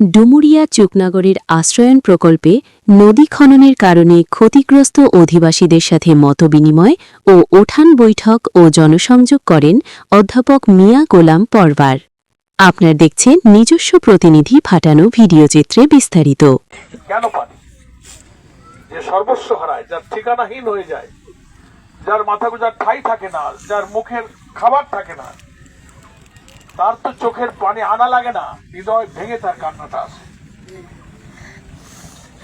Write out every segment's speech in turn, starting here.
ডুমুরিয়া চুকনগরের আশ্রয়ন প্রকল্পে নদী খননের কারণে ক্ষতিগ্রস্ত অধিবাসীদের সাথে মতবিনিময় ও ওঠান বৈঠক ও জনসংযোগ করেন অধ্যাপক মিয়া গোলাম পরবার। আপনার দেখছেন নিজস্ব প্রতিনিধি ফাটানো ভিডিওচিত্রে বিস্তারিত। যার মাথা গোজার ঠাই থাকে না, যার মুখের খাবার থাকে না তার তো চোখের পানি আনা লাগে না। হৃদয় ভেঙে তার কান্নাটা আসে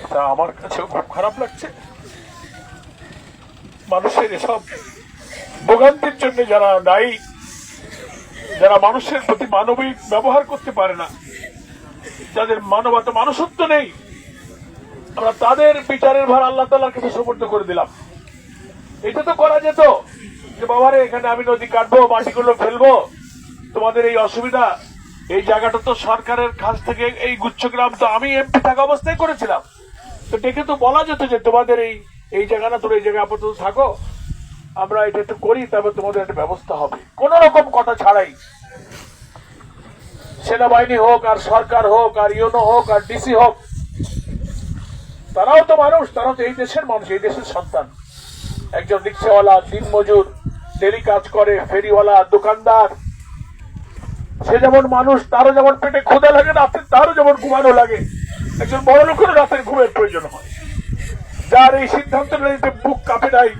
এটা আমার কাছে খুব খারাপ লাগছে। মানুষের এসব ভোগান্তির জন্য যারা দায়ী, যারা মানুষের প্রতি মানবিক ব্যবহার করতে পারে না, যাদের মানবতা মানুষত্ব নেই, আমরা তাদের বিচারের ভার আল্লাহ তাল্লার কাছে সুপর্দ করে দিলাম। এটা তো করা যেত যে, বাবারে, এখানে আমি নদী কাটবো, মাটিগুলো ফেলব তোমাদের এই অসুবিধা, এই জায়গাটা তো সরকারের কাছ থেকে, এই গুচ্ছগ্রাম তো আমি এমপি থাকা অবস্থায় করেছিলাম। তো ডেকে তো বলা যেত যে তোমাদের এই এই জায়গা না তোমরা এই জায়গায় আপাতত থাকো। আমরা এটা একটু করি তারপর তোমাদের একটা ব্যবস্থা হবে। কোন রকম কথা ছাড়াই। সেনাবাহিনী হোক, আর সরকার হোক, আর ইউনো হোক, আর ডিসি হোক, তারাও তো মানুষ, তারাও তো এই দেশের মানুষ, এই দেশের সন্তান। একজন রিক্সাওয়ালা দিন মজুর, ডেলি কাজ করে, ফেরিওয়ালা, দোকানদার সে যেমন মানুষ, তারও যেমন পেটে ক্ষুদা লাগে, রাতে তারও যেমন ঘুমানো লাগে। একজন বড় লোকেরও রাতের ঘুমের প্রয়োজন হয়। যার এই সিদ্ধান্ত নিতে বুক কাঁপে নাই,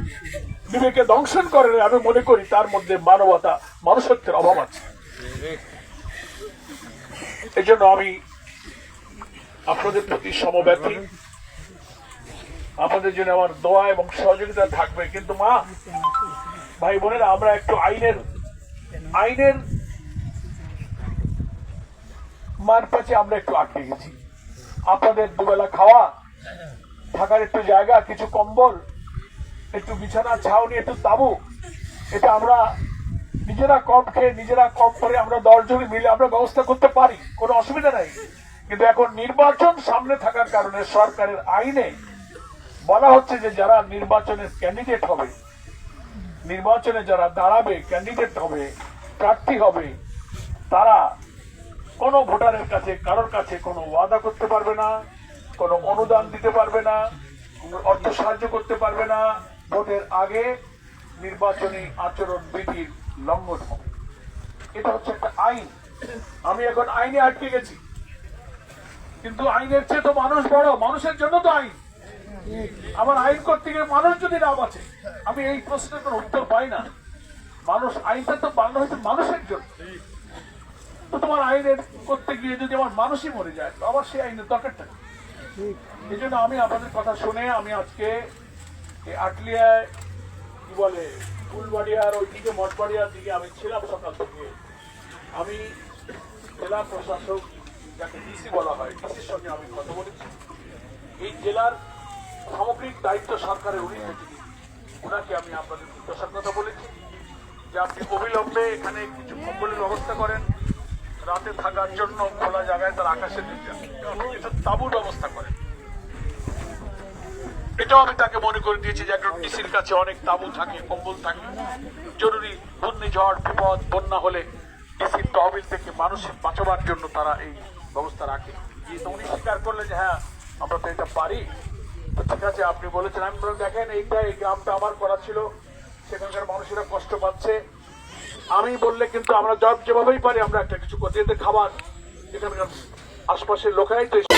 বিবেকে দংশন করে আমি মনে করি তার মধ্যে মানবতা, মানুষত্বের অভাব আছে। এই জন্য আমি আপনাদের প্রতি সমব্যথী। আপনাদের জন্য আমার দোয়া এবং সহযোগিতা থাকবে। কিন্তু মা, ভাই বোনেরা, আমরা একটু আইনের আইনের মার পাশে আমরা একটু আটকে গেছি। আপনাদের দুবেলা খাওয়া, থাকার একটু জায়গা, কিছু কম্বল, একটু বিছানা, ছাউনি, একটু তাবু, এটা আমরা নিজেরা কম খেয়ে, নিজেরা কম করে আমরা দশজন মিলে আমরা ব্যবস্থা করতে পারি, কোনো অসুবিধা নাই। কিন্তু এখন নির্বাচন সামনে থাকার কারণে সরকারের আইনে বলা হচ্ছে যে যারা নির্বাচনের ক্যান্ডিডেট হবে, নির্বাচনে যারা দাঁড়াবে ক্যান্ডিডেট হবে, প্রার্থী হবে, তারা কোনো ভোটারের কাছে, কারোর কাছে কোনো ওয়াদা করতে পারবে না, কোনো অনুদান দিতে পারবে না অর্থ সাহায্য করতে পারবে না। ভোটের আগে নির্বাচনী আচরণ বিধির লঙ্ঘন হবে। এটা হচ্ছে একটা আইন। আমি এখন আইনে আটকে গেছি। কিন্তু আইনের চেয়ে তো মানুষ বড়, মানুষের জন্য তো আইন। আমার আইন করতে গিয়ে মানুষ যদি না বাঁচে, আমি এই প্রশ্নের কোনো উত্তর পাই না। মানুষ আইনটা তো বাংলা হয়েছে মানুষের জন্য। তো তোমার আইনের করতে গিয়ে যদি আমার মানুষই মরে যায় আবার সেই আইনের দরকারটা? এই জন্য আমি আপনাদের কথা শুনে আমি আজকে এই আটলিয়ায়, কি বলে, ফুলবাড়িয়ার ওইদিকে, মঠবাড়িয়ার দিকে আমি ছিলাম সকাল থেকে। আমি জেলা প্রশাসক, যাকে ডিসি বলা হয় ডিসির সঙ্গে আমি কথা বলেছি। এই জেলার সামগ্রিক দায়িত্ব সরকারের উনি প্রতিনিধি ওনাকে আমি আপনাদের প্রত্যাশার কথা বলেছি। যে আপনি অবিলম্বে এখানে কিছু কম্বলের ব্যবস্থা করেন। রাতে থাকার জন্য খোলা জায়গায় তার আকাশের নিচে আপনি কিছু তাঁবুর ব্যবস্থা করেন। এটাও আমি তাকে মনে করে দিয়েছি যে একজন ডিসির কাছে অনেক তাঁবু থাকে, কম্বল থাকে। জরুরি ঘূর্ণিঝড় বিপদ, বন্যা হলে ডিসির তহবিল থেকে মানুষের বাঁচাবার জন্য তারা এই ব্যবস্থা রাখে। উনি স্বীকার করলেন যে হ্যাঁ আমরা তো এটা পারি। তো ঠিক আছে, আপনি বলেছেন। আমি বললাম, দেখেন, এইটা এই গ্রামটা আমার করা ছিল। সেখানকার মানুষেরা কষ্ট পাচ্ছে। আমি বললে কিন্তু আমরা জব যেভাবেই পারি আমরা একটা কিছু করতে খাবার এখানকার আশপাশের লোকেরাই তো